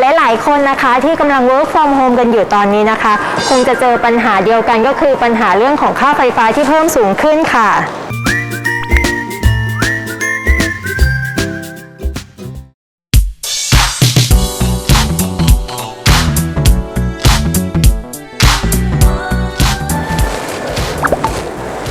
หลายๆคนนะคะที่กำลัง work from home กันอยู่ตอนนี้นะคะ คงจะเจอปัญหาเดียวกันก็คือปัญหาเรื่องของค่าไฟฟ้าที่เพิ่มสูงขึ้นค่ะ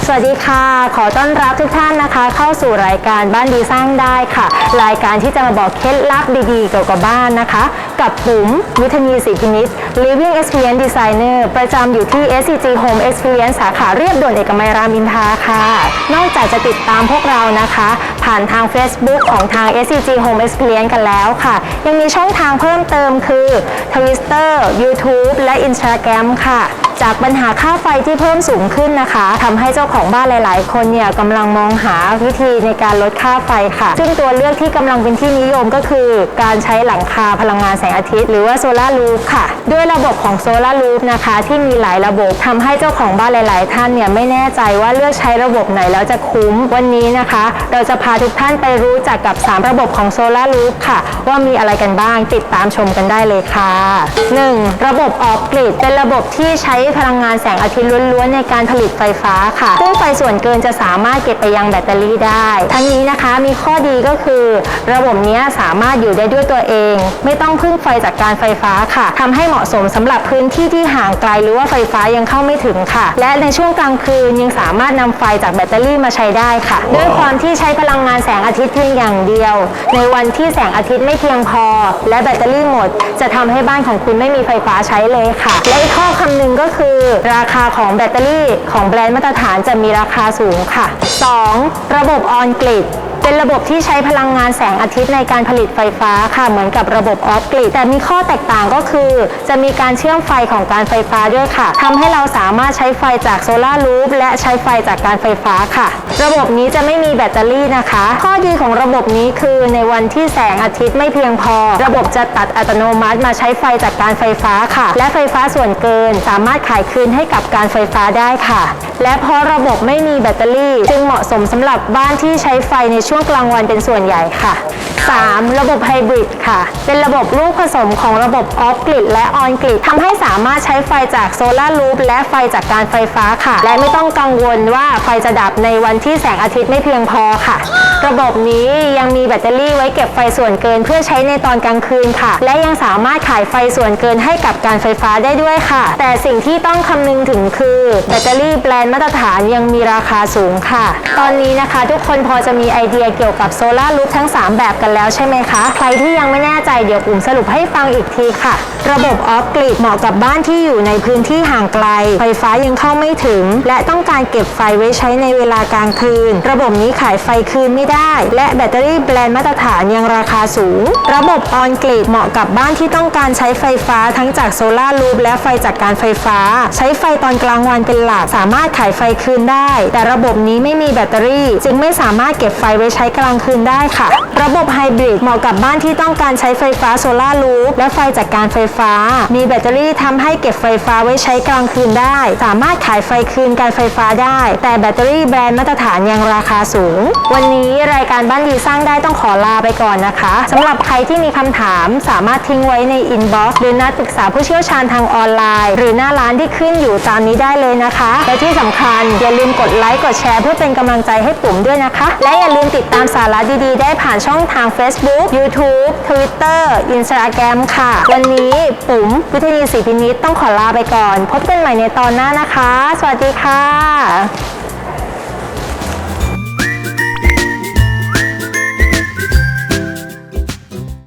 สวัสดีค่ะ ขอต้อนรับทุกท่านนะคะ เข้าสู่รายการบ้านดีสร้างได้ค่ะ รายการที่จะมาบอกเคล็ดลับดีๆเกี่ยวกับบ้านนะคะ กับปุ๋มวิทนีศรีพินิษ Living Experience Designer ประจำอยู่ที่ SCG Home Experience สาขาเรียบด่วนเอกมัยรามอินทราค่ะ นอกจากจะติดตามพวกเรานะคะ ผ่านทาง Facebook ของทาง SCG Home Experience กันแล้วค่ะ ยังมีช่องทางเพิ่มเติมคือ Twitter YouTube และ Instagram ค่ะ จากปัญหาค่าไฟที่เพิ่มสูงขึ้นนะคะทำให้เจ้าของบ้านหลาย ๆ คนเนี่ยกำลังมองหาวิธีในการลดค่าไฟค่ะ ซึ่งตัวเลือกที่กำลังเป็นที่นิยมก็คือ การใช้หลังคาพลังงานแสงอาทิตย์หรือว่าโซลารูฟค่ะ ด้วยระบบของโซลารูฟนะคะ ที่มีหลายระบบทำให้เจ้าของบ้านหลาย ๆ ท่านเนี่ยไม่แน่ใจว่าเลือกใช้ระบบไหนแล้วจะคุ้ม วันนี้นะคะ เราจะพาทุกท่านไปรู้จักกับ 3 ระบบของโซลารูฟค่ะ ว่ามีอะไรกันบ้างติดตามชมกันได้เลยค่ะ 1. ระบบออฟกริดเป็นระบบที่ใช้พลังงานแสงอาทิตย์ล้วนๆในการผลิตไฟฟ้าค่ะ ซึ่งไฟส่วนเกินจะสามารถเก็บไปยังแบตเตอรี่ได้ ทั้งนี้นะคะมีข้อดีก็คือ ระบบนี้สามารถอยู่ได้ด้วยตัวเอง ไม่ต้องพึ่งไฟจากการไฟฟ้าค่ะทำให้เหมาะสมสำหรับพื้นที่ที่ห่างไกลหรือว่าไฟฟ้ายังเข้าไม่ถึงค่ะ และในช่วงกลางคืนยังสามารถนำไฟจากแบตเตอรี่มาใช้ได้ค่ะ ด้วยความที่ใช้พลังงานแสงอาทิตย์เพียงอย่างเดียว ในวันที่แสงอาทิตย์ไม่เพียงพอ และแบตเตอรี่หมด จะทำให้บ้านของคุณไม่มีไฟฟ้าใช้เลยค่ะ และอีกข้อคำหนึ่งก็คือราคาของแบตเตอรี่ของแบรนด์มาตรฐานจะมีราคาสูงค่ะ 2. ระบบออนกริดเป็นระบบที่ใช้พลังงานแสงอาทิตย์ในการผลิตไฟฟ้าค่ะ เหมือนกับระบบออฟกริดแต่มีข้อแตกต่างก็คือ จะมีการเชื่อมไฟของการไฟฟ้าด้วยค่ะทำให้เราสามารถใช้ไฟจากโซลารูฟและใช้ไฟจากการไฟฟ้าค่ะ ระบบนี้จะไม่มีแบตเตอรี่นะคะ ข้อดีของระบบนี้คือในวันที่แสงอาทิตย์ไม่เพียงพอ ระบบจะตัดอัตโนมัติมาใช้ไฟจากการไฟฟ้าค่ะ และไฟฟ้าส่วนเกิน สามารถขายคืนให้กับการไฟฟ้าได้ค่ะ และเพราะระบบไม่มีแบตเตอรี่ จึงเหมาะสมสำหรับบ้านที่ใช้ไฟในช่วงกลางวันเป็นส่วนใหญ่ค่ะ 3. ระบบไฮบริดค่ะ เป็นระบบลูกผสมของระบบออฟกริดและออนกริดทำให้สามารถใช้ไฟจากโซลารูฟและไฟจากการไฟฟ้าค่ะ และไม่ต้องกังวลว่าไฟจะดับในวันที่ที่แสงอาทิตย์ไม่เพียงพอค่ะ ระบบนี้ยังมีแบตเตอรี่ไว้เก็บไฟส่วนเกิน เพื่อใช้ในตอนกลางคืนค่ะ และยังสามารถขายไฟส่วนเกินให้กับการไฟฟ้าได้ด้วยค่ะ แต่สิ่งที่ต้องคำนึงถึงคือแบตเตอรี่แบรนด์มาตรฐานยังมีราคาสูงค่ะ ตอนนี้นะคะ ทุกคนพอจะมีไอเดียเกี่ยวกับโซลารูฟทั้ง 3 แบบกันแล้วใช่ไหมคะ ใครที่ยังไม่แน่ใจเดี๋ยวอุ่มสรุปให้ฟังอีกทีค่ะ ระบบออฟกริดเหมาะกับบ้านที่อยู่ในพื้นที่ห่างไกล ไฟฟ้ายังเข้าไม่ถึง และต้องการเก็บไฟไว้ใช้ในเวลากลางคืน ระบบนี้ขายไฟคืนไม่ได้ และแบตเตอรี่แบรนด์มาตรฐานยังราคาสูง ระบบออนกริดเหมาะกับบ้านที่ต้องการใช้ไฟฟ้าทั้งจากโซลารูฟและไฟจากการไฟฟ้า ใช้ไฟตอนกลางวันเป็นหลักสามารถขายไฟคืนได้ แต่ระบบนี้ไม่มีแบตเตอรี่ จึงไม่สามารถเก็บไฟไว้ใช้กลางคืนได้ค่ะ ระบบไฮบริดเหมาะกับบ้านที่ต้องการใช้ไฟฟ้าโซลารูฟและไฟจากการไฟฟ้า มีแบตเตอรี่ทำให้เก็บไฟฟ้าไว้ใช้กลางคืนได้ สามารถขายไฟคืนการไฟฟ้าได้ แต่แบตเตอรี่แบรนด์มาตรฐานยังราคาสูง วันนี้รายการบ้านดีสร้างได้ต้องขอลาไปก่อนนะคะสำหรับใครที่มีคำถามสามารถทิ้งไว้ในอินบ็อกซ์หรือนัดปรึกษาผู้เชี่ยวชาญทางออนไลน์ หรือหน้าร้านที่ขึ้นอยู่ตามนี้ได้เลยนะคะ และที่สำคัญอย่าลืมกดไลค์กดแชร์เพื่อเป็นกำลังใจให้ปุ๋มด้วยนะคะ และอย่าลืมติดตามสาระดีๆ ได้ผ่านช่องทาง Facebook YouTube Twitter Instagram ค่ะ วันนี้ปุ๋มวิทยาศรีพินิษต้องขอลาไปก่อน พบกันใหม่ในตอนหน้านะคะ สวัสดีค่ะ